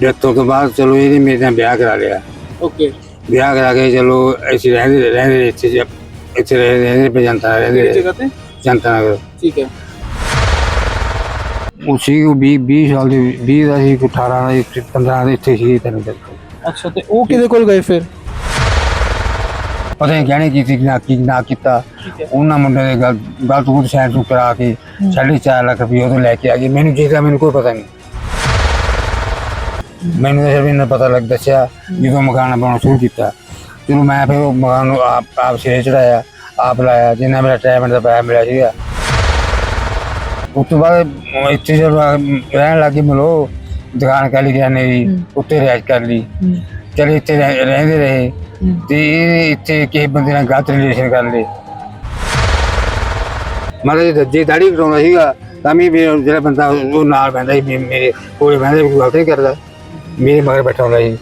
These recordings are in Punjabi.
ਡੈਥ ਤੋਂ ਬਾਅਦ ਚਲੋ ਇਹਨੇ ਮੇਰੇ ਨਾਲ ਵਿਆਹ ਕਰਾ ਲਿਆ। ਓਕੇ ਵਿਆਹ ਕਰਾ ਕੇ ਚਲੋ ਅਸੀਂ ਰਹਿੰਦੇ ਰਹਿੰਦੇ ਇੱਥੇ ਜ- ਇੱਥੇ ਰਹਿ- ਰਹਿੰਦੇ ਪਏ ਜਨਤਾ ਰਹਿੰਦੇ ਕਿਹੜੀ ਜਗ੍ਹਾ ਤੇ? ਜਨਤਾ ਨਗਰ ਠੀਕ ਹੈ। ਉਹ ਸੀ ਉਹ 20 20 ਸਾਲ ਦੇ 20 ਦਾ ਸੀ ਕੋਈ 18 ਦਾ ਸੀ 15 ਦਾ ਇੱਥੇ ਸੀ ਤੈਨੂੰ ਦੱਸੋ। ਅੱਛਾ ਤੇ ਉਹ ਕਿਹਦੇ ਕੋਲ ਗਏ ਫਿਰ? ਪਤਾ ਨਹੀਂ ਕਹਿਣੇ ਕੀਤੀ ਕਿ ਨਾ ਕੀ ਨਾ ਕੀਤਾ। ਠੀਕ ਹੈ। ਉਹਨਾਂ ਮੁੰਡੇ ਦੇ ਗਲ ਗਲਤ ਗੁੱਟ ਤੋਂ ਕਰਾ ਕੇ ਸਾਢੇ ਚਾਰ ਲੱਖ ਰੁਪਏ ਉਹ ਤੋਂ ਲੈ ਕੇ ਆ ਗਏ। ਮੈਨੂੰ ਜਿਹਦਾ ਮੈਨੂੰ ਕੋਈ ਪਤਾ ਨਹੀਂ ਮੈਨੂੰ ਤਾਂ ਸਿਰਫ ਇਹਨਾਂ ਪਤਾ ਲੱਗ ਦੱਸਿਆ ਜਦੋਂ ਮਕਾਨ ਬਣਾਉਣਾ ਸ਼ੁਰੂ ਕੀਤਾ। ਚਲੋ ਮੈਂ ਫਿਰ ਉਹ ਮਕਾਨ ਨੂੰ ਆਪ ਆਪ ਸਿਰੇ ਚੜਾਇਆ ਆਪ ਲਾਇਆ ਜਿੰਨਾ ਮੇਰਾ ਟਾਈਮ ਦਾ ਪੈਸਾ ਮਿਲਿਆ ਸੀਗਾ। ਉਸ ਤੋਂ ਬਾਅਦ ਇੱਥੇ ਜਦੋਂ ਰਹਿਣ ਲੱਗੇ ਮਿਲੋ ਦੁਕਾਨ ਕਰ ਲਈ ਕਿਰਾਨੇ ਦੀ ਉੱਤੇ ਰਿਆਜ਼ ਕਰ ਲਈ। ਚਲੇ ਇੱਥੇ ਰਹਿ- ਰਹਿੰਦੇ ਰਹੇ। ਤੇ ਇੱਥੇ ਕਿਸੇ ਬੰਦੇ ਨਾਲ ਗਲਤ ਰਿਲੇਸ਼ਨ ਕਰ ਲਏ ਮਤਲਬ ਜੇ ਦਾੜੀ ਕਰਾਉਂਦਾ ਸੀਗਾ ਤਾਂ ਵੀ ਮੇਰਾ ਜਿਹੜਾ ਬੰਦਾ ਉਹ ਨਾਲ ਬੈਂਦਾ ਸੀ ਮੇ- ਮੇਰੇ ਕੋਲੇ ਬੈਂਦਾ ਕੋਈ ਗਲਤ ਨਹੀਂ ਕਰਦਾ। ਮੇਰੇ ਮਗਰ ਬੈਠਾ ਹੁੰਦਾ ਸੀ।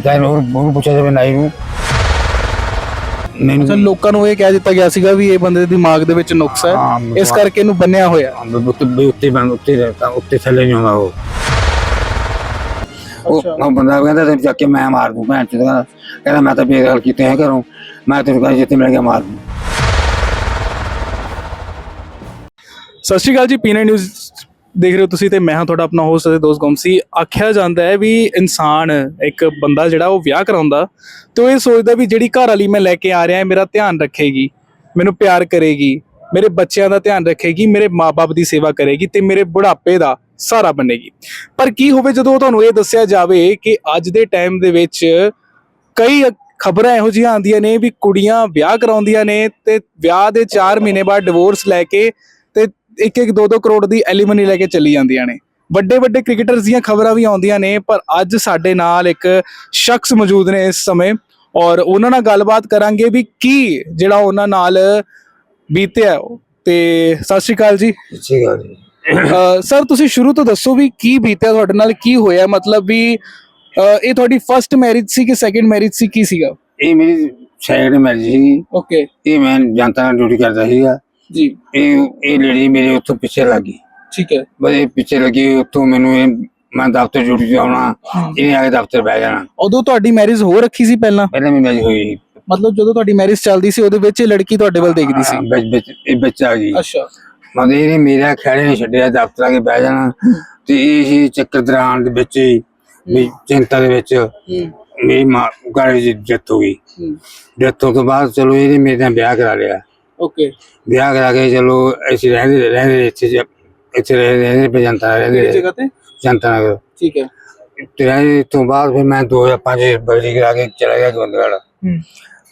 ਤਾਂ ਉਹ ਉਹਨੂੰ ਪੁੱਛਿਆ ਜਾਵੇ ਨਾਈ ਨੂੰ ਅੱਛਾ ਮੈਨੂੰ ਲੋਕਾਂ ਨੂੰ ਇਹ ਕਹਿ ਦਿੱਤਾ ਗਿਆ ਸੀਗਾ ਵੀ ਇਹ ਬੰਦੇ ਦੇ ਦਿਮਾਗ ਦੇ ਵਿੱਚ ਨੁਕਸ ਹੈ। ਹਾਂ, ਇਸ ਕਰਕੇ ਇਹਨੂੰ ਬੰਨਿਆ ਹੋਇਆ। ਉੱਤੇ ਵੀ ਉੱਤੇ ਬੰਦ ਉੱਤੇ ਰਹਿਤਾ ਉੱਤੇ ਥੱਲੇ ਨਹੀਂ ਆਉਂਦਾ ਉਹ। ਉਹ ਬੰਦਾ ਕਹਿੰਦਾ ਤੈਨੂੰ ਚੱਕ ਕੇ ਮੈਂ ਮਾਰ ਦੂੰ ਭੈਣ ਚੋਦ ਕਹਿੰਦਾ ਕਹਿੰਦਾ ਮੈਂ ਤਾਂ ਬੇਗਲ ਕੀਤੇ ਹੈ ਘਰੋਂ। ਮੈਂ ਤੈਨੂੰ ਕਹਿੰਦਾ ਜਿੱਥੇ ਮਿਲ ਗਿਆ ਮਾਰ ਦੂੰ। ਸਤਿ ਸ਼੍ਰੀ ਅਕਾਲ ਜੀ ਪੀਨਾ ਨਿਊਜ਼ ਦੇਖ ਰਹੇ ਹੋ ਤੁਸੀਂ ਤੇ ਮੈਂ ਹਾਂ ਤੁਹਾਡਾ ਆਪਣਾ ਹੋਸਟ ਅਤੇ ਦੋਸਤ ਗੋਮਸੀ ਆਖਿਆ ਜਾਂਦਾ ਹੈ ਵੀ ਇਨਸਾਨ, ਇੱਕ ਬੰਦਾ ਜਿਹੜਾ ਉਹ ਵਿਆਹ ਕਰਾਉਂਦਾ ਤੇ ਉਹ ਇਹ ਸੋਚਦਾ ਵੀ ਜਿਹੜੀ ਘਰ ਵਾਲੀ ਮੈਂ ਲੈ ਕੇ ਆ ਰਿਹਾ ਹੈ ਮੇਰਾ ਧਿਆਨ ਰੱਖੇਗੀ, ਮੈਨੂੰ ਪਿਆਰ ਕਰੇਗੀ, ਮੇਰੇ ਬੱਚਿਆਂ ਦਾ ਧਿਆਨ ਰੱਖੇਗੀ, ਮੇਰੇ ਮਾਪੇ ਦੀ ਸੇਵਾ ਕਰੇਗੀ ਤੇ ਮੇਰੇ ਬੁਢਾਪੇ ਦਾ ਸਹਾਰਾ ਬਣੇਗੀ। ਪਰ ਕੀ ਹੋਵੇ ਜਦੋਂ ਤੁਹਾਨੂੰ ਇਹ ਦੱਸਿਆ ਜਾਵੇ ਕਿ ਅੱਜ ਦੇ ਟਾਈਮ ਦੇ ਵਿੱਚ ਕਈ ਖਬਰਾਂ ਇਹੋ ਜਿਹੀਆਂ ਆਉਂਦੀਆਂ ਨੇ ਵੀ ਕੁੜੀਆਂ ਵਿਆਹ ਕਰਾਉਂਦੀਆਂ ਨੇ ਤੇ ਵਿਆਹ ਦੇ 4 ਮਹੀਨੇ ਬਾਅਦ ਡਿਵੋਰਸ ਲੈ ਕੇ ਤੇ 1-1 2-2 ਕਰੋੜ ਦੀ ਐਲੀਮਨੀ ਲੈ ਕੇ ਚੱਲੀ ਜਾਂਦੀਆਂ ਨੇ। ਵੱਡੇ ਵੱਡੇ ਕ੍ਰਿਕਟਰਸ ਦੀਆਂ ਖਬਰਾਂ ਵੀ ਆਉਂਦੀਆਂ ਨੇ ਪਰ ਅੱਜ ਸਾਡੇ ਨਾਲ ਇੱਕ ਸ਼ਖਸ ਮੌਜੂਦ ਨੇ ਇਸ ਸਮੇਂ ਔਰ ਉਹਨਾਂ ਨਾਲ ਗੱਲਬਾਤ ਕਰਾਂਗੇ ਵੀ ਕੀ ਜਿਹੜਾ ਉਹਨਾਂ ਨਾਲ ਬੀਤਿਆ। ਤੇ ਸਤਿ ਸ਼੍ਰੀ ਅਕਾਲ ਜੀ। ਠੀਕ ਹੈ ਜੀ। ਅਹ ਸਰ ਤੁਸੀਂ ਸ਼ੁਰੂ ਤੋਂ ਦੱਸੋ ਵੀ ਕੀ ਬੀਤਿਆ ਤੁਹਾਡੇ ਨਾਲ ਕੀ ਹੋਇਆ? ਮਤਲਬ ਵੀ ਇਹ ਤੁਹਾਡੀ ਫਰਸਟ ਮੈਰਿਜ ਸੀ ਕਿ ਸੈਕੰਡ ਮੈਰਿਜ ਸੀ? ਕੀ ਸੀਗਾ? ਇਹ ਮੇਰੀ ਸੈਕੰਡ ਮੈਰਿਜ ਸੀ ਓਕੇ ਇਹ ਮੈਂ ਜਨਤਾ ਨਾਲ ਡਿਊਟੀ ਕਰਦਾ ਸੀਗਾ। ਜੀ। ਇਹ ਇਹ ਲੇਡੀ ਮੇਰੇ ਉੱਥੋਂ ਪਿੱਛੇ ਲੱਗੀ ਠੀਕ ਹੈ। ਬਸ ਇਹ ਪਿੱਛੇ ਲੱਗੀ ਉੱਥੋਂ ਮੈਨੂੰ ਇਹ ਮੈਂ ਦਫ਼ਤਰ ਡਿਊਟੀ ਤੇ ਆਉਣਾ ਇਹਨੇ ਆ ਕੇ ਦਫ਼ਤਰ ਬਹਿ ਜਾਣਾ। ਉਦੋਂ ਤੁਹਾਡੀ ਮੈਰਿਜ ਹੋ ਰੱਖੀ ਸੀ ਪਹਿਲਾਂ? ਪਹਿਲਾਂ ਵੀ ਮੈਰਿਜ ਹੋਈ। ਮਤਲਬ ਜਦੋਂ ਤੁਹਾਡੀ ਮੈਰਿਜ ਚੱਲਦੀ ਸੀ ਉਹਦੇ ਵਿੱਚ ਇਹ ਲੜਕੀ ਤੁਹਾਡੇ ਵੱਲ ਦੇਖਦੀ ਸੀ? ਹਾਂ, ਵਿੱਚ ਵਿੱਚ ਇਹ ਬੱਚਾ ਆ ਗਈ। ਅੱਛਾ। ਮਤਲਬ ਇਹਨੇ ਮੇਰਾ ਖੜੇ ਨਹੀਂ ਛੱਡਿਆ ਦਫ਼ਤਰ ਆ ਕੇ ਬਹਿ ਜਾਣਾ। ਤੇ ਇਹ ਸੀ ਚੱਕਰ ਦੌਰਾਨ ਦੇ ਵਿੱਚ ਹੀ ਵੀ ਚਿੰਤਾ ਦੇ ਵਿੱਚ ਮੇਰੀ ਮਾਂ ਦੀ ਡੈਥ ਹੋ ਗਈ। ਡੈਥ ਤੋਂ ਬਾਅਦ ਚਲੋ ਇਹਨੇ ਮੇਰੇ ਨਾਲ ਵਿਆਹ ਕਰਾ ਲਿਆ। ਓਕੇ ਵਿਆਹ ਕਰਾ ਕੇ ਚਲੋ ਅਸੀਂ ਰਹਿੰਦੇ ਰਹਿੰਦੇ ਇੱਥੇ ਜ- ਇੱਥੇ ਰਹਿ- ਰਹਿੰਦੇ ਪਏ ਜਨਤਾ ਕਿਹੜੀ ਰਹਿੰਦੇ ਜਗ੍ਹਾ ਤੇ? ਜਨਤਾ ਨਗਰ ਠੀਕ ਹੈ। ਤੇ ਰਹਿੰਦੇ ਤੋਂ ਬਾਅਦ ਫਿਰ ਮੈਂ 2005 ਬਦਲੀ ਕਰਾ ਕੇ ਚਲਾ ਗਿਆ ਗੋਬਿੰਦਗੜ੍ਹ ਹੂੰ।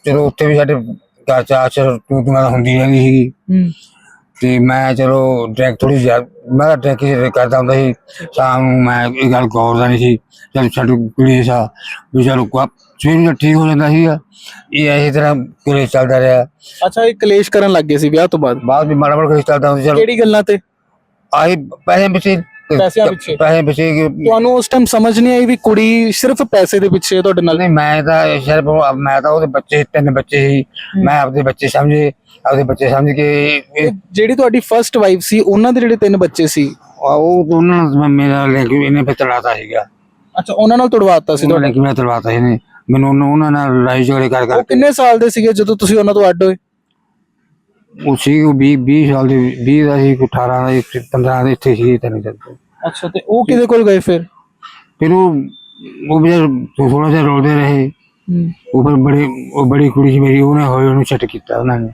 ਚਲੋ ਉੱਥੇ ਵੀ ਸਾਡੇ ਘਰ ਚ ਆਚਰ ਤੂੰ ਹੁੰਦੀ ਰਹਿੰਦੀ ਸੀਗੀ। ਹੂੰ। ਤੇ ਮੈਂ ਚਲੋ ਡਰੈਕ ਥੋੜੀ ਜ਼ਿਆਦਾ ਮੈਂ ਡਰੈਕ ਕਰਦਾ ਹੁੰਦਾ ਸੀ। ਸ਼ਾਮ ਨੂੰ ਮੈਂ ਇਹ ਗੱਲ ਗੌਰਦਾ ਨਹੀਂ ਸੀ ਚਲ ਛੱਡ ਕੁੜੀ ਸਾ ਵੀ ਚਲੋ ਕੋ ਸਵੇਰ ਠੀਕ ਹੋ ਜਾਂਦਾ ਸੀਗਾ। ਇਹ ਇਸੇ ਤਰ੍ਹਾਂ ਕੁੜੀ ਚੱਲਦਾ ਰਿਹਾ। ਅੱਛਾ ਇਹ ਕਲੇਸ਼ ਕਰਨ ਲੱਗ ਗਏ ਸੀ ਵਿਆਹ ਤੋਂ ਬਾਅਦ? ਬਾਅਦ ਵੀ ਮਾੜਾ ਮਾੜਾ ਕੁੜੀ ਚੱਲਦਾ ਹੁੰਦਾ ਸੀ, ਚਲੋ ਕਿਹੜੀ ਗੱਲਾਂ ਤੇ? ਆਹੀ ਪੈਸੇ ਪਿੱਛੇ। ਪੈਸਿਆਂ ਪਿੱਛੇ। ਪੈਸੇ ਪਿੱਛੇ ਤੁਹਾਨੂੰ ਉਸ ਟਾਈਮ ਸਮਝ ਨਹੀਂ ਆਈ ਵੀ ਕੁੜੀ ਸਿਰਫ ਪੈਸੇ ਦੇ ਪਿੱਛੇ ਤੁਹਾਡੇ ਨਾਲ? ਨਹੀਂ ਮੈਂ ਤਾਂ ਸ਼ਰਪ ਮੈਂ ਤਾਂ ਉਹਦੇ ਬੱਚੇ ਤਿੰਨ ਬੱਚੇ ਸੀ। ਮੈਂ ਆਪਦੇ ਬੱਚੇ ਸਮਝੇ। ਆਪਦੇ ਬੱਚੇ ਸਮਝ ਕੇ ਇਹ- ਜਿਹੜੀ ਤੁਹਾਡੀ ਫਰਸਟ ਵਾਈਫ ਸੀ ਉਹਨਾਂ ਦੇ ਜਿਹੜੇ ਤਿੰਨ ਬੱਚੇ ਸੀ? ਉਹ ਉਹਨਾਂ ਨਾਲ ਮੇਰਾ ਲਿੰਕ ਇਹਨੇ ਫਿਰ ਤੜਾਤਾ ਸੀਗਾ। ਅੱਛਾ ਉਹਨਾਂ ਨਾਲ ਤੁੜਵਾਤਾ ਸੀ ਉਹਨਾਂ ਤੁਹਾਡਾ? ਲਿੰਕ ਮੇਰਾ ਤੜਾਤਾ ਇਹਨੇ। ਮੈਨੂੰ ਉਹਨਾਂ- ਉਹਨਾਂ ਨਾਲ ਲੜਾਈ ਝਗੜੇ ਕਰ ਉਹ ਕਰਕੇ। ਕਿੰਨੇ ਸਾਲ ਦੇ ਸੀਗੇ ਜਦੋਂ ਤੁਸੀਂ ਉਹਨਾਂ ਤੋਂ ਅੱਡ ਹੋਏ? ਉਹ ਸੀ ਉਹ 20 20 ਸਾਲ ਦੇ 20 ਦਾ ਸੀ ਕੋਈ 18 ਦਾ ਸੀ 15 ਦਾ ਇੱਥੇ ਸੀ ਤੈਨੂੰ ਦੱਸੋ ਅੱਛਾ ਤੇ ਉਹ ਕਿਹਦੇ ਕੋਲ ਗਏ ਫਿਰ? ਫਿਰ ਉਹ ਉਹ ਵੀ ਥੋੜਾ ਜਿਹਾ ਰੋਲਦੇ ਰਹੇ। ਉਹ ਫਿਰ ਬੜੀ ਉਹ ਬੜੀ ਕੁੜੀ ਸੀ ਮੇਰੀ ਉਹਨੇ ਹੋਏ ਉਹਨੂੰ ਛੱਟ ਕੀਤਾ ਉਹਨਾਂ ਨੇ।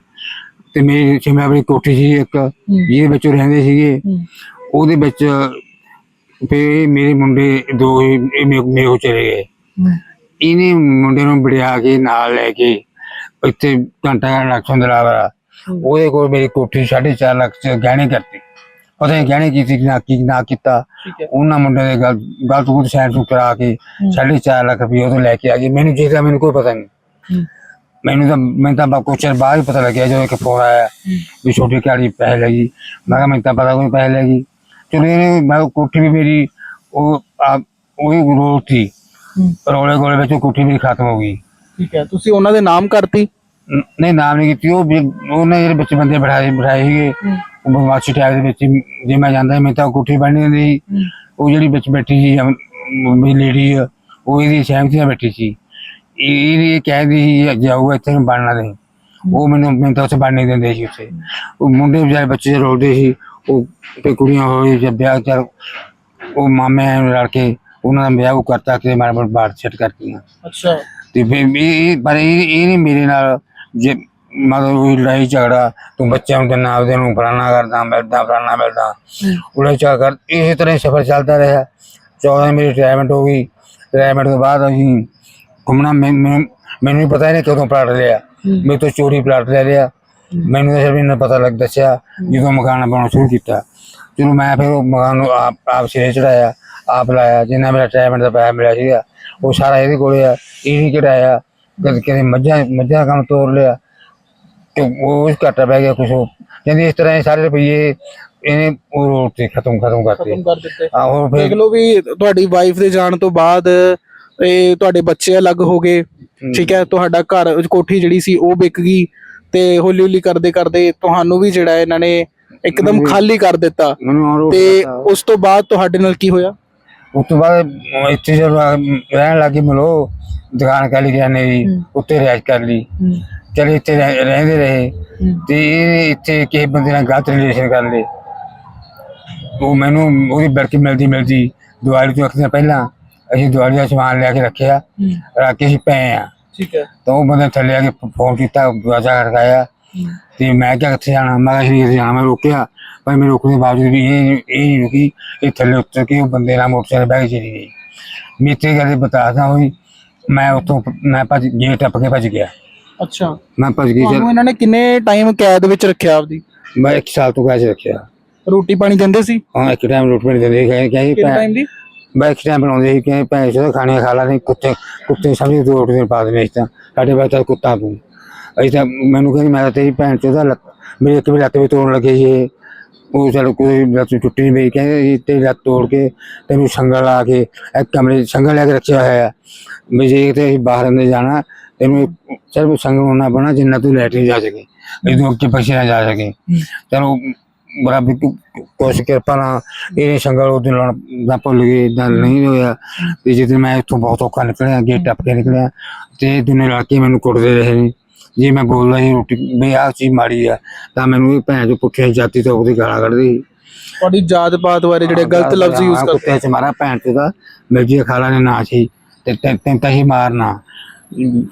ਤੇ ਮੇਰੀ ਜਿਵੇਂ ਆਪਣੀ ਕੋਠੀ ਸੀ ਇੱਕ ਜਿਹਦੇ ਵਿੱਚ ਉਹ ਰਹਿੰਦੇ ਸੀਗੇ। ਉਹਦੇ ਵਿੱਚ ਫੇ ਮੇਰੇ ਮੁੰਡੇ ਦੋ ਹੀ ਮੇ- ਮੇਰੇ ਕੋਲ ਚਲੇ ਗਏ। ਇਹਨੇ ਮੁੰਡੇ ਨੂੰ ਵੜਿਆ ਕੇ ਨਾਲ ਲੈ ਕੇ ਇੱਥੇ ਘੰਟਾ ਲੱਖ ਸੰਦਰਾਵਾ ਉਹਦੇ ਕੋਲ ਮੇਰੀ ਕੋਠੀ 4.5 ਲੱਖ ਚ ਗਹਿਣੇ ਕਰਤੀ। ਨਹੀਂ ਗਹਿਣੇ ਕੀਤੀ ਨਾ ਕੀ ਨਾ ਕੀਤਾ। ਠੀਕ ਹੈ। ਉਹਨਾਂ ਮੁੰਡੇ ਦੇ ਗਲ ਗਲਤ ਗੁੱਟ ਸਾਈਡ ਤੋਂ ਕਰਾ ਕੇ 4.5 ਲੱਖ ਰੁਪਏ ਉਹ ਤੋਂ ਲੈ ਕੇ ਆ ਗਏ। ਮੈਨੂੰ ਜਿਹਦਾ ਮੈਨੂੰ ਕੋਈ ਪਤਾ ਨਹੀਂ ਮੈਨੂੰ ਤਾਂ ਮੈਂ ਤਾਂ ਬਾ ਕੁਛ ਚਿਰ ਬਾਅਦ ਹੀ ਪਤਾ ਲੱਗਿਆ ਜਦੋਂ ਇੱਕ ਫੋਨ ਆਇਆ ਵੀ ਛੋਟੀ ਕਾੜੀ ਪੈਸੇ ਲੱਗੀ ਮੈਂ ਕਿਹਾ ਮੈਨੂੰ ਤਾਂ ਪਤਾ ਕੋਈ ਪੈਸੇ ਲੱਗੀ ਚਲੋ ਇਹ ਮੈਂ ਉਹ ਕੋਠੀ ਵੀ ਮੇਰੀ ਉਹ ਆ ਉਹੀ ਰੋਲ ਸੀ। ਰੋਲੇ ਗੋਲੇ ਵਿੱਚ ਉਹ ਕੋਠੀ ਮੇਰੀ ਖਤਮ ਹੋ ਗਈ। ਠੀਕ ਹੈ ਤੁਸੀਂ ਉਹਨਾਂ ਦੇ ਨਾਮ ਕਰਤੀ? ਨ- ਨਹੀਂ ਨਾਮ ਨਹੀਂ ਕੀਤੀ। ਉਹ ਵੀ- ਉਹਨੇ ਜਿਹੜੇ ਵਿੱਚ ਬੰਦੇ ਬਿਠਾਏ ਬਿਠਾਏ ਸੀਗੇ ਉਹ ਬਦਮਾਸ਼ੀ ਟਾਈਪ ਦੇ ਵਿੱਚ ਹੀ ਜੇ ਮੈਂ ਜਾਂਦਾ ਮੈਂ ਤਾਂ ਕੋਠੀ ਬਣਨੀ ਹੁੰਦੀ ਸੀ। ਉਹ ਜਿਹੜੀ ਵਿੱਚ ਬੈਠੀ ਸੀ ਅਮ- ਮੇਰੀ ਲੇਡੀ ਉਹ ਇਹਦੀ ਸਹਿਮਤੀ ਨਾਲ ਬੈਠੀ ਸੀ। ਇਹ ਕਹਿੰਦੀ ਸੀ ਜਾਊਗਾ ਇੱਥੇ ਨੂੰ ਬਣਨਾ ਨਹੀਂ। ਉਹ ਮੈਨੂੰ ਮੈਂ ਤਾਂ ਉੱਥੇ ਬਣਨ ਨਹੀਂ ਦਿੰਦੇ ਸੀ ਉੱਥੇ। ਉਹ ਮੁੰਡੇ ਵਿਚਾਰੇ ਬੱਚੇ ਜਿਹੇ ਰੋਲਦੇ ਸੀ ਉਹ ਤੇ ਕੁੜੀਆਂ ਹੋਏ ਜਦ ਵਿਆਹ ਕਰ ਉਹ ਮਾਮੇ ਰਲ ਕੇ ਉਹਨਾਂ ਦਾ ਵਿਆਹ ਉਹ ਕਰਤਾ ਕਿ ਮਾਰੇ ਮੋਟ ਬਾਹਰ ਸੈੱਟ ਕਰਤੀਆਂ। ਅੱਛਾ। ਤੇ ਫਿਰ ਇਹ ਪਰ ਇਹ ਇਹ ਨਹੀਂ ਮੇਰੇ ਨਾਲ ਜੇ ਮਤਲਬ ਕੋਈ ਲੜਾਈ ਝਗੜਾ ਤੂੰ ਬੱਚਿਆਂ ਨੂੰ ਦਿਨਾ ਆਪਦੇ ਨੂੰ ਫਲਾਣਾ ਕਰਦਾ ਮਿਲਦਾ ਫਲਾਣਾ ਮਿਲਦਾ। ਉਹਲੇ ਚਾ ਕਰ ਇਸੇ ਤਰ੍ਹਾਂ ਸਫ਼ਰ ਚੱਲਦਾ ਰਿਹਾ। 14 ਮੇਰੀ ਰਿਟਾਇਰਮੈਂਟ ਹੋ ਗਈ। ਰਿਟਾਇਰਮੈਂਟ ਤੋਂ ਬਾਅਦ ਅਸੀਂ ਘੁੰਮਣਾ ਮੈਂ- ਮੈਂ- ਮੈਨੂੰ ਵੀ ਪਤਾ ਨਹੀਂ ਕਦੋਂ ਪਲਾਟ ਲਿਆ। ਮੇਰੇ ਤੋਂ ਚੋਰੀ ਪਲਾਟ ਲੈ ਲਿਆ। ਮੈਨੂੰ ਤਾਂ ਸਿਰਫ ਇਹਨਾਂ ਪਤਾ ਲੱਗ ਦੱਸਿਆ ਜਦੋਂ ਮਕਾਨ ਬਣਾਉਣਾ ਸ਼ੁਰੂ ਕੀਤਾ। ਚਲੋ ਮੈਂ ਫਿਰ ਉਹ ਮਕਾਨ ਨੂੰ ਆਪ ਆਪ ਸਿਰੇ ਚੜਾਇਆ ਆਪ ਲਾਇਆ ਜਿੰਨਾ ਮੇਰਾ ਰਿਟਾਇਰਮੈਂਟ ਦਾ ਪੈਸਾ ਮਿਲਿਆ ਸੀਗਾ ਉਹ ਸਾਰਾ ਇਹਦੇ ਕੋਲੇ ਆ ਇਹ ਨਹੀਂ ਕਢਾਇਆ ਕਦੇ ਕਦੇ ਮੱਝਾਂ ਮੱਝਾਂ ਦਾ ਕੰਮ ਤੋੜ ਲਿਆ। ਤੇ ਉਹ ਘਾਟਾ ਪੈ ਗਿਆ ਕੁਛ। ਉਹ ਕਹਿੰਦੇ ਇਸ ਤਰ੍ਹਾਂ ਇਹ ਸਾਰੇ ਰੁਪਈਏ ਇਹਨੇ ਉਹ ਰੋਡ ਤੇ ਖਤਮ ਖਤਮ ਕਰਤੇ। ਖਤਮ ਕਰ ਦਿੱਤੇ। ਆਹੋ ਦੇਖ ਲਓ ਵੀ ਤੁਹਾਡੀ ਵਾਈਫ ਦੇ ਜਾਣ ਤੋਂ ਬਾਅਦ ਇਹ ਤੁਹਾਡੇ ਬੱਚੇ ਅਲੱਗ ਹੋ ਗਏ। ਠੀਕ ਹੈ ਤੁਹਾਡਾ ਘਰ ਕੋਠੀ ਜਿਹੜੀ ਸੀ ਉਹ ਵਿਕ ਗਈ ਤੇ ਹੌਲੀ ਹੌਲੀ ਕਰਦੇ ਕਰਦੇ ਤੁਹਾਨੂੰ ਵੀ ਜਿਹੜਾ ਇਹਨਾਂ ਨੇ ਇੱਕਦਮ ਖਾਲੀ ਕਰ ਦਿੱਤਾ। ਤੇ। ਉਸ ਤੋਂ ਬਾਅਦ ਤੁਹਾਡੇ ਨਾਲ ਕੀ ਹੋਇਆ? ਉਸ ਤੋਂ ਬਾਅਦ ਇੱਥੇ ਜਦੋਂ ਰਹਿਣ ਲੱਗੇ ਮਿਲੋ ਦੁਕਾਨ ਕਰ ਲਈ ਗਿਆਨੇ ਦੀ ਉੱਤੇ ਰਿਆਜ਼ ਕਰ ਲਈ। ਚਲੇ ਇੱਥੇ ਰਹਿ- ਰਹਿੰਦੇ ਰਹੇ। ਤੇ ਇਹ ਇੱਥੇ ਕਿਸੇ ਬੰਦੇ ਨਾਲ ਗਲਤ ਰਿਲੇਸ਼ਨ ਕਰ ਲਏ। ਉਹ ਮੈਨੂੰ ਉਹਦੀ ਬੜਕੀ ਮਿਲਦੀ ਮਿਲਦੀ ਦਿਵਾਲੀ ਤੋਂ ਇੱਕ ਦਿਨ ਪਹਿਲਾਂ ਅਸੀਂ ਦਿਵਾਲੀ ਦਾ ਸਮਾਨ ਲਿਆ ਕੇ ਰੱਖਿਆ। ਰੱਖ ਕੇ ਅਸੀਂ ਪਏ ਆ। ਠੀਕ ਹੈ। ਤਾਂ ਉਹ ਬੰਦੇ ਥੱਲੇ ਆ ਕੇ ਫੋਨ ਕੀਤਾ ਦਰਵਾਜ਼ਾ ਖੜਕਾਇਆ। ਤੇ ਮੈਂ ਕਿਹਾ ਕਿੱਥੇ ਜਾਣਾ? ਮੈਂ ਕਿਹਾ ਸ਼ਰੀਰ ਜਾਣਾ। ਮੈਂ ਰੋਕਿਆ। ਪਰ ਮੈਂ ਰੋਕਣ ਦੇ ਬਾਵਜੂਦ ਵੀ ਇਹ ਇਹ ਨਹੀਂ ਰੁਕੀ। ਇਹ ਥੱਲੇ ਉੱਤਰ ਕੇ ਉਹ ਬੰਦੇ ਨਾਲ ਮੋਟਰਸਾਈਕਲ ਕੇ ਚਲੀ ਗਈ। ਮੇਤੇ ਗੱਲ ਬਤਾਦਾ ਹੋਈ ਮੈਂ ਉੱਥੋਂ ਮੈਂ ਭੱਜ ਗੇਟ ਟੱਪ ਕੇ ਭੱਜ ਗਿਆ। ਅੱਛਾ। ਮੈਂ ਭੱਜ ਕੇ ਤੁਹਾਨੂੰ ਇਹਨਾਂ ਨੇ ਕਿੰਨੇ ਟਾਈਮ ਕੈਦ ਵਿੱਚ ਰੱਖਿਆ ਆਪਦੀ? ਮੈਂ ਇੱਕ ਸਾਲ ਤੋਂ ਕੈਸੇ ਰੱਖਿਆ। ਰੋਟੀ ਪਾਣੀ ਦਿੰਦੇ ਸੀ? ਹਾਂ ਇੱਕ ਟਾਈਮ ਰੋਟੀ ਨਹੀਂ ਦਿੰਦੇ ਕਹੇ ਕਿੰਨੇ ਟਾਈਮ ਦੀ? ਟਾਈਮ ਬਣਾਉਂਦੇ ਸੀ ਕਿ ਭੈਣ ਚੋਦ ਖਾਣੇ ਖਾ ਲਾਂਗੇ ਕੁੱਤੇ ਕੁੱਤੇ ਸਮਝੀ ਦੋ ਰੋਟੀ ਦੇ ਪਾ ਦੇਣੇ ਇਸ ਤਾਂ। ਸਾਡੇ ਤਾਂ ਕੁੱਤਾ ਤੂੰ। ਅਸੀਂ ਤਾਂ ਮੈਨੂੰ ਕਹਿੰਦੀ ਮੈਂ ਤਾਂ ਤੇਰੀ ਭੈਣ ਚੋਦਾ ਲੱਤ ਮੇਰੀ ਇੱਕ ਵੀ ਲੱਤ ਵੀ ਤੋੜਨ ਲੱਗੇ ਇਹ। ਉਹ ਚਲ ਕੋਈ ਲੱਤ ਟੁੱਟੀ ਨਹੀਂ ਮੇਰੀ ਕਹਿੰਦੇ ਜੀ ਤੇਰੀ ਲੱਤ ਤੋੜ ਕੇ ਤੈਨੂੰ ਸੰਗਲ ਲਾ ਕੇ ਇੱਕ ਕਮਰੇ ਸੰਗਲ ਲੈ ਕੇ ਰੱਖਿਆ ਹੋਇਆ ਵੀ ਜੇ ਤੇ ਅਸੀਂ ਬਾਹਰ ਅੰਦਰ ਜਾਣਾ ਤੈਨੂੰ ਸਿਰਫ ਸੰਗਲ ਹੋਣਾ ਬਣਾ ਜਿੰਨਾ ਤੂੰ ਲੈਟ ਨਹੀਂ ਜਾ ਸਕੇ ਇਹ ਅੱਗੇ ਪਿੱਛੇ ਨਾ ਜਾ ਸਕੇ। ਚਲੋ ਬਰਾਬਰ ਕੋਸ਼ਿਸ਼ ਕਿਰਪਾ ਨਾਲ ਇਹ ਸੰਗਲ ਉਹ ਦਿਨ ਦਾ ਭੁੱਲ ਗਏ ਏਦਾਂ ਨਹੀਂ ਹੋਇਆ। ਤੇ ਜਦੋਂ ਮੈਂ ਇੱਥੋਂ ਬਹੁਤ ਔਖਾ ਨਿਕਲਿਆ ਗੇਟ ਟੱਪ ਕੇ ਨਿਕਲਿਆ ਤੇ ਦੋਨੇ ਲੜਕੇ ਮੈਨੂੰ ਕੁੱਟਦੇ ਰਹੇ ਨੇ। ਜੇ ਮੈਂ ਬੋਲਦਾ ਸੀ ਰੋਟੀ ਵੀ ਆਹ ਚੀਜ਼ ਮਾੜੀ ਆ ਤਾਂ ਮੈਨੂੰ ਇਹ ਭੈਣ ਜੋ ਪੁੱਠੇ ਜਾਤੀ ਤੋਂ ਉਹਦੀ ਗਾਲਾਂ ਕੱਢਦੀ। ਤੁਹਾਡੀ ਜਾਤ ਪਾਤ ਬਾਰੇ ਜਿਹੜੇ ਗਲਤ ਲਫ਼ਜ਼ ਯੂਜ਼ ਕਰਦੇ ਚ ਮਾਰਾ ਭੈਣ ਤੇ ਦਾ ਮਿਰਜੀ ਖਾਲਾ ਨੇ ਨਾ ਸੀ ਤੇ ਤੈਂ ਤੈਂ ਤਾਂ ਹੀ ਮਾਰਨਾ।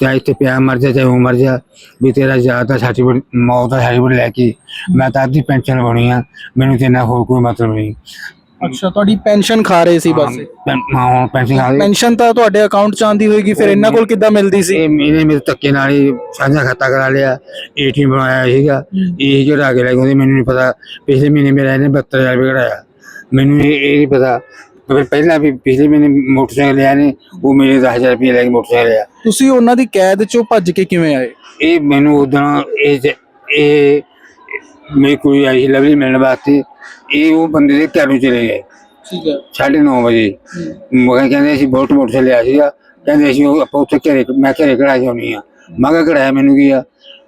ਚਾਹੇ ਤੇ ਪਿਆ ਮਰ ਜਾ ਚਾਹੇ ਉਹ ਮਰ ਜਾ ਵੀ ਤੇਰਾ ਜ਼ਿਆਦਾ ਸਰਟੀਫਿਕੇਟ ਮੌਤ ਦਾ ਸਰਟੀਫਿਕੇਟ ਲੈ ਕੇ ਮੈਂ ਤਾਂ ਅੱਧੀ ਪੈਨਸ਼ਨ ਬਣੀ ਆ ਮੈਨੂੰ ਤੇ ਨਾ ਹੋਰ ਕੋਈ ਮਤਲਬ ਨਹੀਂ। ਅੱਛਾ ਤੁਹਾਡੀ ਪੈਨਸ਼ਨ ਖਾ ਰਹੇ ਸੀ ਬਸ। ਹਾਂ ਪੈਨਸ਼ਨ ਆ ਗਈ ਪੈਨਸ਼ਨ ਤਾਂ ਤੁਹਾਡੇ ਅਕਾਊਂਟ 'ਚ ਆਂਦੀ ਹੋਏਗੀ ਫਿਰ ਇਹਨਾਂ ਕੋਲ ਕਿੱਦਾਂ ਮਿਲਦੀ ਸੀ? ਇਹ ਮੇਰੇ ਮੇਰੇ ਧੱਕੇ ਨਾਲ ਹੀ ਸਾਂਝਾ ਖਾਤਾ ਕਰਾ ਲਿਆ ਏਟੀਐਮ ਬਣਾਇਆ ਸੀਗਾ। ਇਹ ਜਿਹੜਾ ਲੱਗ ਉਹਦੇ ਮੈਨੂੰ ਨਹੀਂ ਪਤਾ ਪਿਛਲੇ ਮਹੀਨੇ ਮੇਰਾ ਇਹਨੇ 72000 ਰੁਪਏ ਕਢਾਇਆ। ਮੈਨੂੰ ਇਹ ਨਹੀਂ ਪਤਾ ਪਰ ਪਹਿਲਾਂ ਵੀ ਪਿਛਲੇ ਮਹੀਨੇ ਮੋਟਰਸਾਈਕਲ ਲਿਆ ਨੇ ਉਹ ਮੇਰੇ 10000 ਰੁਪਏ ਲੈ ਕੇ ਮੋਟਰਸਾਈਕਲ ਲਿਆ। ਤੁਸੀਂ ਉਹਨਾਂ ਦੀ ਕੈਦ 'ਚੋਂ ਭੱਜ ਕੇ ਕਿਵੇਂ ਆਏ? ਇਹ ਮੈਨੂੰ ਉਦੋਂ ਇਹ ਜ- ਇਹ ਮੇਰੀ ਕੋਈ ਆਈ ਸੀ ਲਵਲੀ ਮਿਲਣ ਵਾਸਤੇ। ਇਹ ਉਹ ਬੰਦੇ ਦੇ ਘਰ ਨੂੰ ਚਲੇ ਗਏ। ਠੀਕ ਹੈ। 9:30 ਵਜੇ। ਮੈਂ ਕਹਿੰਦੇ ਅਸੀਂ ਬੋਟ ਮੋਟਰ ਲਿਆ ਸੀਗਾ। ਕਹਿੰਦੇ ਅਸੀਂ ਉਹ ਆਪਾਂ ਉੱਥੇ ਘਰੇ ਮੈਂ ਘਰੇ ਕਢਾ ਜਾਉਣੀ ਆ। ਮੈਂ ਕਿਹਾ ਕਢਾਇਆ ਮੈਨੂੰ ਕੀ ਆ?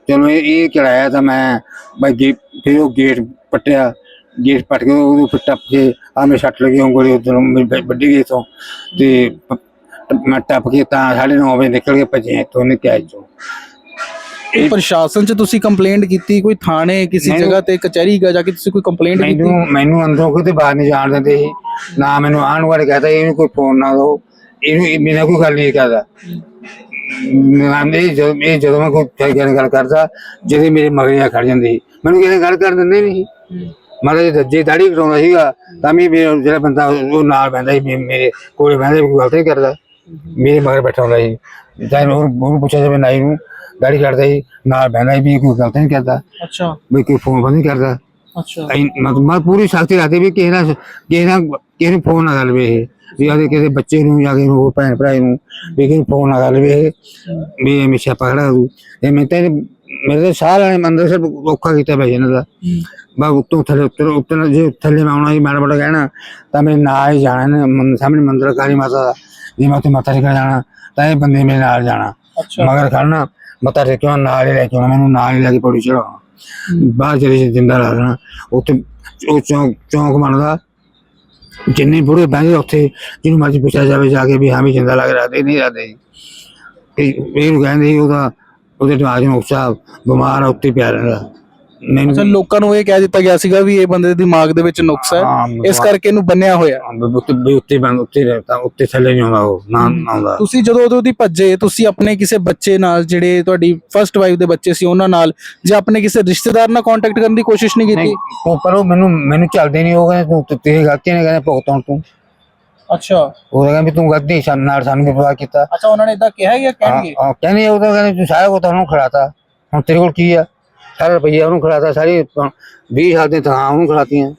ਚਲੋ ਇਹ ਇਹ ਕਢਾਇਆ ਤਾਂ ਮੈਂ ਬਾਈ ਗੇ ਫਿਰ ਉਹ ਗੇਟ ਪੱਟਿਆ। ਗੇਟ ਪੱਟ ਕੇ ਉਹ ਫਿਰ ਟੱਪ ਕੇ ਆ ਸੱਟ ਲੱਗੀ ਉਂਗਲੀ ਉਧਰੋਂ ਵੱਡੀ ਗਈ ਤੋਂ ਤੇ ਮੈਂ ਟੱਪ ਕੇ ਤਾਂ 9:30 ਵਜੇ ਨਿਕਲ ਕੇ ਭੱਜੇ ਤੋਂ ਨਿਕਿਆ ਚੋਂ ਇਹ ਪ੍ਰਸ਼ਾਸਨ 'ਚ ਤੁਸੀਂ ਕੰਪਲੇਂਟ ਕੀਤੀ ਕੋਈ ਥਾਣੇ ਕਿਸੇ ਜਗ੍ਹਾ ਤੇ ਕਚਹਿਰੀ ਗਾ ਜਾ ਕੇ ਤੁਸੀਂ ਕੋਈ ਕੰਪਲੇਂਟ ਕੀਤੀ? ਮੈਨੂੰ ਮੈਨੂੰ ਅੰਦਰੋਂ ਕਿਤੇ ਬਾਹਰ ਨਹੀਂ ਜਾਣ ਦਿੰਦੇ ਸੀ ਨਾ ਮੈਨੂੰ ਆਣ ਵਾਲੇ ਕਹਤਾ ਇਹਨੂੰ ਕੋਈ ਫੋਨ ਨਾ ਦਿਓ। ਇਹਨੂੰ ਇਹ ਮੇਰਾ ਕੋਈ ਗੱਲ ਨਹੀਂ ਕਰਦਾ। ਮੈਂ ਇਹ ਜਦੋਂ ਇਹ ਜਦੋਂ ਮੈਂ ਕੋਈ ਗੱਲ ਕਰਦਾ ਜਿਹਦੇ ਮੇਰੇ ਮਗਰੇ ਆ ਖੜ ਜਾਂਦੇ ਮੈਨੂੰ ਕਿਸੇ ਗੱਲ ਕਰ ਦਿੰਦੇ ਨਹੀਂ ਸੀ ਮਾਰੇ ਜੇ ਦਾੜੀ ਕਟਾਉਂਦਾ ਸੀਗਾ ਤਾਂ ਵੀ ਮੇਰਾ ਜਿਹੜਾ ਬੰਦਾ ਉਹ ਨਾਲ ਬੈਂਦਾ ਸੀ ਮੇ- ਮੇਰੇ ਕੋਲੇ ਬੈਂਦਾ ਕੋਈ ਗਲਤ ਨਹੀਂ ਕਰਦਾ। ਮੇਰੇ ਮਗਰ ਬੈਠਾ ਹੁੰਦਾ ਸੀ। ਤਾਂ ਉਹਨੂੰ ਉਹਨੂੰ ਪੁੱਛਿਆ ਜਾਵੇ ਨਾਈ ਨੂੰ ਦਾੜੀ ਕੱਟਦਾ ਸੀ ਨਾਲ ਬੈਂਦਾ ਸੀ ਵੀ ਕੋਈ ਗਲਤ ਨਹੀਂ ਕਰਦਾ। ਅੱਛਾ। ਵੀ ਕੋਈ ਫੋਨ ਬੰਦ ਨਹੀਂ ਕਰਦਾ। ਅੱਛਾ। ਮਤਲਬ ਮੈਂ ਪੂਰੀ ਸਖਤੀ ਰੱਖਦੇ ਵੀ ਕਿਸੇ ਨਾਲ ਕਿਸੇ ਨਾਲ ਕਿਸੇ ਨੂੰ ਫੋਨ ਨਾ ਕਰ ਲਵੇ ਇਹ। ਵੀ ਆਦੇ ਕਿਸੇ ਬੱਚੇ ਨੂੰ ਜਾਂ ਕਿਸੇ ਨੂੰ ਭੈਣ ਭਰਾ ਨੂੰ ਵੀ ਕਿਸੇ ਨੂੰ ਫੋਨ ਨਾ ਕਰ ਲਵੇ ਇਹ। ਵੀ ਇਹ ਮਿਸ਼ਾ ਪਕੜਾ ਦੂ ਇਹ ਮੈਂ ਤਾਂ ਇਹਨੇ- ਮੇਰੇ ਤਾਂ ਸਾਹ ਲੈਣੇ ਅੰਦਰ ਸਿਰ ਔਖਾ ਕੀਤਾ ਪਿਆ ਜੀ ਇਹਨਾਂ ਦਾ। ਬਾ ਉੱਤੋਂ ਥੱਲੇ ਉੱਤਰ ਉੱਤਰ ਜੇ ਥੱਲੇ ਮੈਂ ਆਉਣਾ ਸੀ ਮਾੜਾ ਮਾੜਾ ਕਹਿਣਾ ਤਾਂ ਮੇਰੇ ਨਾਲ ਹੀ ਜਾਣਾ ਨੇ ਸਾਹਮਣੇ ਮੰਦਰ ਕਾਲੀ ਮਾਤਾ ਦਾ ਜੇ ਮੈਂ ਉੱਥੇ ਮੱਥਾ ਟੇਕਣ ਜਾਣਾ ਤਾਂ ਇਹ ਬੰਦੇ ਮੇਰੇ ਨਾਲ ਜਾਣਾ। ਮਗਰ ਖੜਨਾ ਮੱਥਾ ਟੇਕਣਾ ਨਾਲ ਹੀ ਲੈ ਕੇ ਆਉਣਾ ਮੈਨੂੰ ਨਾਲ ਹੀ ਲੈ ਕੇ ਪੌੜੀ ਚੜਾਉਣਾ ਬਾਹਰ ਚਲੇ ਜਿੰਦਾ ਲਾ ਦੇਣਾ ਉੱਥੇ ਉਹ ਚੌਂਕ ਚੌਂਕ ਬਣਦਾ। ਜਿੰਨੇ ਬੁੜੇ ਬਹਿੰਦੇ ਉੱਥੇ ਜਿਹਨੂੰ ਮਰਜ਼ੀ ਪੁੱਛਿਆ ਜਾਵੇ ਜਾ ਕੇ ਵੀ ਹਾਂ ਵੀ ਜਿੰਦਾ ਲੱਗ ਰਿਹਾ ਤੇ ਨਹੀਂ ਰਹਦੇ ਇਹ ਇਹ ਕਹਿੰਦੇ ਉਹਦਾ ਉਹਦੇ ਦਿਮਾਗ ਨੂੰ ਉਕਸਾ ਬਿਮਾਰ ਆ ਉੱਤੇ ਪਿਆ ਰਹਿੰਦਾ। ਮੈਨੂੰ ਅੱਛਾ ਲੋਕਾਂ ਨੂੰ ਇਹ ਕਹਿ ਦਿੱਤਾ ਗਿਆ ਸੀਗਾ ਵੀ ਇਹ ਬੰਦੇ ਦੇ ਦਿਮਾਗ ਦੇ ਵਿੱਚ ਨੁਕਸ ਹੈ। ਹਾਂ, ਇਸ ਕਰਕੇ ਇਹਨੂੰ ਬੰਨਿਆ ਹੋਇਆ। ਉੱਤੇ ਵੀ ਉੱਤੇ ਬੰਦ ਉੱਤੇ ਰਹਿਤਾ ਉੱਤੇ ਥੱਲੇ ਨਹੀਂ ਆਉਂਦਾ ਉਹ ਨਾ ਨਾ ਆਉਂਦਾ। ਤੁਸੀਂ ਜਦੋਂ ਉਦੋਂ ਦੀ ਭੱਜੇ ਤੁਸੀਂ ਆਪਣੇ ਕਿਸੇ ਬੱਚੇ ਨਾਲ ਜਿਹੜੇ ਤੁਹਾਡੀ ਫਰਸਟ ਵਾਈਫ ਦੇ ਬੱਚੇ ਸੀ ਉਹਨਾਂ ਨਾਲ ਜਾਂ ਆਪਣੇ ਕਿਸੇ ਰਿਸ਼ਤੇਦਾਰ ਨਾਲ ਕੰਟੈਕਟ ਕਰਨ ਦੀ ਕੋਸ਼ਿਸ਼ ਨਹੀਂ ਕੀਤੀ? ਨਹੀਂ ਉਹ ਪਰ ਉਹ ਮੈਨੂੰ ਮੈਨੂੰ ਚੱਲਦੇ ਨਹੀਂ ਉਹ ਕਹਿੰਦੇ ਤੂੰ ਤੇਰੀ ਗਲਤੀ ਨੇ ਕਹਿੰਦੇ ਭੁਗਤਾਉਣ ਤੂੰ। ਅੱਛਾ। ਉਹ ਕਹਿੰਦਾ ਵੀ ਤੂੰ ਗਲਤੀ ਸਾਨੂੰ ਨਾਲ ਸਾਨੂੰ ਵੀ ਪਤਾ ਕੀਤਾ। ਅੱਛਾ ਉਹਨਾਂ ਨੇ ਇਦਾਂ ਕਿਹਾ ਜਾਂ ਕਹਿਣਗੇ? ਹਾਂ ਕਹਿੰਦੇ ਉਹ ਤਾਂ ਕਹਿੰਦੇ ਤੂੰ ਸਾਰਾ ਕੁਝ ਉਹਨੂੰ ਖੜਾਤਾ ਹੁਣ ਤੇਰੇ ਕੋਲ ਕੀ ਆ? ਸਾਰਾ ਰੁਪਈਆ ਉਹਨੂੰ ਖੜਾਤਾ ਸਾਰੀ 20 ਸਾਲ ਦੇ ਥਾਂ ਉਹਨੂੰ ਖੜਾਤੀਆਂ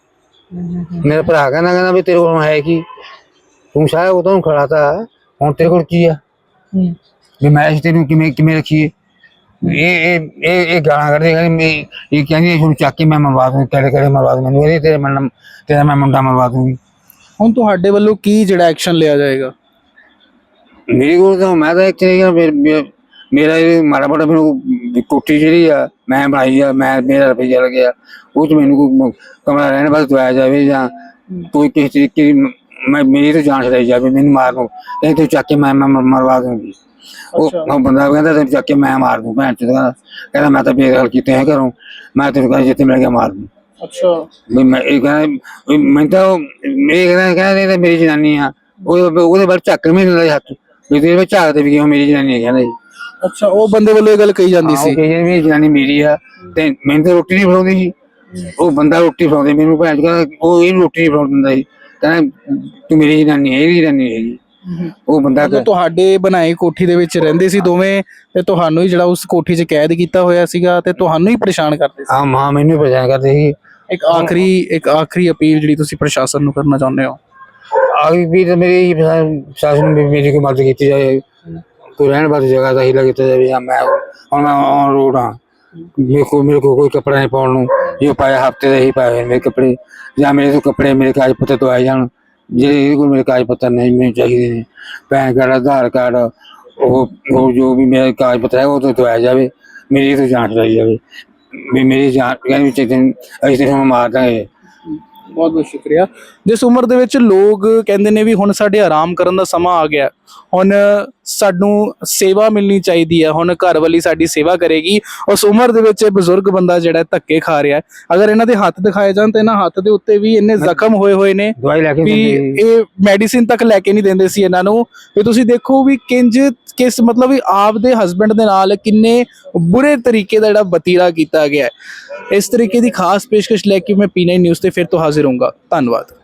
ਮੇਰਾ ਭਰਾ ਕਹਿੰਦਾ ਕਹਿੰਦਾ ਵੀ ਤੇਰੇ ਕੋਲ ਹੈ ਕੀ? ਤੂੰ ਸਾਰਾ ਕੁਝ ਉਹਨੂੰ ਖੜਾਤਾ ਹੁਣ ਤੇਰੇ ਕੋਲ ਕੀ ਆ? ਵੀ ਮੈਂ ਇਸ ਤੈਨੂੰ ਕਿਵੇਂ ਕਿਵੇਂ ਰੱਖੀਏ? ਇਹ ਇਹ ਇਹ ਇਹ ਗਾਲਾਂ ਕੱਢਦੇ ਕਹਿੰਦੇ ਇਹ ਕਹਿੰਦੀ ਤੁਹਾਨੂੰ ਚੱਕ ਕੇ ਮੈਂ ਮਰਵਾ ਦੂੰ ਕਿਹੜੇ ਕਿਹੜੇ ਮਰਵਾ ਦੂੰ ਮੈਨੂੰ ਇਹਦੇ ਤੇਰੇ ਮਨ ਤੇਰਾ ਮੈਂ ਮੁੰਡਾ ਮਰਵਾ ਦੂੰਗੀ। ਹੁਣ ਤੁਹਾਡੇ ਵੱਲੋਂ ਕੀ ਜਿਹੜਾ ਐਕਸ਼ਨ ਲਿਆ ਜਾਏਗਾ? ਮੇਰੇ ਕੋਲ ਤਾਂ ਮੈਂ ਤਾਂ ਇੱਕ ਤਰੀਕਾ ਮੇਰਾ ਇਹ ਮਾੜਾ ਮੋਟਾ ਮੈਨੂੰ ਕੋਠੀ ਜਿਹੜੀ ਆ ਮੈਂ ਬਣਾਈ ਆ ਮੈਂ ਮੇਰਾ ਰੁਪਈਆ ਲੱਗਿਆ ਉਹ ਚ ਮੈਨੂੰ ਕੋਈ ਕਮਰਾ ਰਹਿਣ ਬਸ ਦਵਾਇਆ ਜਾਵੇ ਜਾਂ ਕੋਈ ਕਿਸੇ ਤਰੀਕੇ ਦੀ ਮ- ਮੇਰੀ ਤਾਂ ਜਾਨ ਛਡਾਈ ਜਾਵੇ ਮੈਨੂੰ ਮਾਰ ਦੋ। ਇਹ ਤੂੰ ਚੱਕ ਕੇ ਮੈਂ ਮਰਵਾ ਦੂੰਗੀ। ਉਹ ਬੰਦਾ ਕਹਿੰਦਾ ਤੈਨੂੰ ਚੱਕ ਕੇ ਮੈਂ ਮਾਰ ਦੂੰ ਭੈਣ ਚੋਦ ਕਹਿੰਦਾ ਕਹਿੰਦਾ ਮੈਂ ਤਾਂ ਬੇਗਲ ਕੀਤੇ ਹੈ ਘਰੋਂ। ਮੈਂ ਤੈਨੂੰ ਕਹਿੰਦਾ ਜਿੱਥੇ ਮਿਲ ਗਿਆ ਮਾਰ ਦੂੰ। ਅੱਛਾ। ਵੀ ਮੈਂ ਇਹ ਕਹਿੰਦਾ ਵੀ ਮੈਂ ਤਾਂ ਉਹ- ਇਹ ਕਹਿੰਦਾ ਕਹਿੰਦਾ ਇਹ ਤਾਂ ਮੇਰੀ ਜਨਾਨੀ ਆ। ਉਹ ਉਹਦੇ ਬਾਰੇ ਝੱਕ ਵੀ ਨਹੀਂ ਦਿੰਦਾ ਸੀ ਹੱਥ। ਵੀ ਤੇਰੇ ਵਿੱਚ ਝਾਕ ਦੇ ਵੀ ਕਿਉਂ ਮੇਰੀ ਜਨਾਨੀ ਹੈ ਕਹਿੰਦਾ ਜੀ। ਅੱਛਾ ਉਹ ਬੰਦੇ ਵੱਲੋਂ ਇਹ ਗੱਲ ਕਹੀ ਜਾਂਦੀ ਸੀ ਉਹ ਕਹੀ ਵੀ ਜਨਾਨੀ ਮੇਰੀ ਆ। ਤੇ ਮੈਨੂੰ ਤਾਂ ਰੋਟੀ ਨਹੀਂ ਫੜਾਉਂਦੀ ਸੀ। ਉਹ ਬੰਦਾ ਰੋਟੀ ਫੜਾਉਂਦੇ ਮੈਨੂੰ ਭੈਣ ਚੋਦ ਕਹਿੰਦਾ ਉਹ ਇਹਨੂੰ ਰੋਟੀ ਨਹੀਂ ਫੜਾਉਣ ਦਿੰਦਾ ਸੀ। ਕਹਿੰਦਾ ਤੂੰ ਮੇਰੀ ਜਨਾਨੀ ਹੈ ਇਹਦੀ ਜਨਾਨੀ ਹੈਗੀ। ਉਹ ਬੰਦਾ ਜਦੋਂ ਤੁਹਾਡੇ ਬਣਾਈ ਕੋਠੀ ਦੇ ਵਿੱਚ ਰਹਿੰਦੇ ਸੀ ਦੋਵੇਂ ਤੇ ਤੁਹਾਨੂੰ ਹੀ ਜਿਹੜਾ ਉਸ ਕੋਠੀ 'ਚ ਕੈਦ ਕੀਤਾ ਹੋਇਆ ਸੀਗਾ ਤੇ ਤੁਹਾਨੂੰ ਹੀ ਪਰੇਸ਼ਾਨ ਕਰਦੇ ਸੀ। ਆ ਮਾਂ ਮੈਨੂੰ ਪਛਾਣ ਕਰਦੇ ਸੀ। ਇੱਕ ਆਖਰੀ ਇੱਕ ਆਖਰੀ ਅਪੀਲ ਜਿਹੜੀ ਤੁਸੀਂ ਪ੍ਰਸ਼ਾਸਨ ਨੂੰ ਕਰਨਾ ਚਾਹੁੰਦੇ ਹੋ? ਆਗੀ ਵੀ ਤਾਂ ਮੇਰੀ ਸ਼ਾਸਨ ਵੀ ਮੇਰੀ ਕੋਈ ਮਦਦ ਕੀਤੀ ਜਾਏ, ਕੋਈ ਰਹਿਣ ਵਾਲੀ ਜਗ੍ਹਾ ਦਾ ਹੀਲਾ ਕੀਤਾ ਜਾਵੇ ਜਾਂ ਮੈਂ ਹੁਣ ਮੈਂ ਔਨ ਰੋਡ ਹਾਂ। ਮੇਰੇ ਕੋਲ ਮੇਰੇ ਕੋਲ ਕੋਈ ਕੱਪੜਾ ਨਹੀਂ ਪਾਉਣ ਨੂੰ ਇਹ ਪਾਇਆ ਹਫ਼ਤੇ ਦੇ ਹੀ ਪਾਏ ਮੇਰੇ ਕੱਪੜੇ, ਜਾਂ ਮੇਰੇ ਤੋਂ ਕੱਪੜੇ ਮੇਰੇ ਕਾਗਜ਼ ਪੱਤਰ ਤੋਂ ਆਏ ਜਾਣ ਜਿਹੜੇ ਇਹਦੇ ਕੋਲ ਮੇਰੇ ਕਾਜ ਪੱਤਰ ਨਹੀਂ, ਮੈਨੂੰ ਚਾਹੀਦੇ ਨੇ। ਪੈਨ ਕਾਰਡ, ਆਧਾਰ ਕਾਰਡ, ਉਹ ਜੋ ਵੀ ਮੇਰੇ ਕਾਜ ਪੱਤਰ ਹੈ, ਉਹ ਤੋਂ ਦਵਾਇਆ ਜਾਵੇ, ਮੇਰੀ ਇਹ ਤੋਂ ਜਾਂਚ ਲਈ ਜਾਵੇ। ਵੀ ਮੇਰੀ ਜਾਂਚ ਕਹਿੰਦੇ ਵਿੱਚ ਦਿਨ ਅਸੀਂ ਤੁਹਾਨੂੰ ਮਾਰ ਦਾਂਗੇ। ਬਹੁਤ ਬਹੁਤ ਸ਼ੁਕਰੀਆ। ਜਿਸ ਉਮਰ ਦੇ ਵਿੱਚ ਲੋਕ ਕਹਿੰਦੇ ਨੇ ਵੀ ਹੁਣ ਸਾਡੇ ਆਰਾਮ ਕਰਨ ਦਾ ਸਮਾਂ ਆ ਗਿਆ। ਹੁਣ ਸਾਨੂੰ ਸੇਵਾ ਮਿਲਣੀ ਚਾਹੀਦੀ ਹੈ ਹੁਣ ਘਰ ਵਾਲੀ ਸਾਡੀ ਸੇਵਾ ਕਰੇਗੀ ਉਸ ਉਮਰ ਦੇ ਵਿੱਚ ਇਹ ਬਜ਼ੁਰਗ ਬੰਦਾ ਜਿਹੜਾ ਧੱਕੇ ਖਾ ਰਿਹਾ ਹੈ। ਅਗਰ ਇਹਨਾਂ ਦੇ ਹੱਥ ਦਿਖਾਏ ਜਾਣ ਤਾਂ ਇਹਨਾਂ ਹੱਥ ਦੇ ਉੱਤੇ ਵੀ ਇੰਨੇ ਜ਼ਖਮ ਹੋਏ ਹੋਏ ਨੇ ਦਵਾਈ ਲੈ ਕੇ ਵੀ। ਇਹ ਮੈਡੀਸਿਨ ਤੱਕ ਲੈ ਕੇ ਨਹੀਂ ਦਿੰਦੇ ਸੀ ਇਹਨਾਂ ਨੂੰ। ਵੀ ਤੁਸੀਂ ਦੇਖੋ ਵੀ ਕਿੰਜ ਕਿਸ ਮਤਲਬ ਵੀ ਆਪ ਦੇ ਹਸਬੰਡ ਦੇ ਨਾਲ ਕਿੰਨੇ ਬੁਰੇ ਤਰੀਕੇ ਦਾ ਜਿਹੜਾ ਵਤੀਰਾ ਕੀਤਾ ਗਿਆ ਇਸ ਤਰੀਕੇ ਦੀ ਖਾਸ ਪੇਸ਼ਕਸ਼ ਲੈ ਕੇ ਮੈਂ ਪੀਨਾ ਨਿਊਜ਼ ਤੇ ਫਿਰ ਤੋਂ ਹਾਜ਼ਰ ਹੋਊਂਗਾ। ਧੰਨਵਾਦ।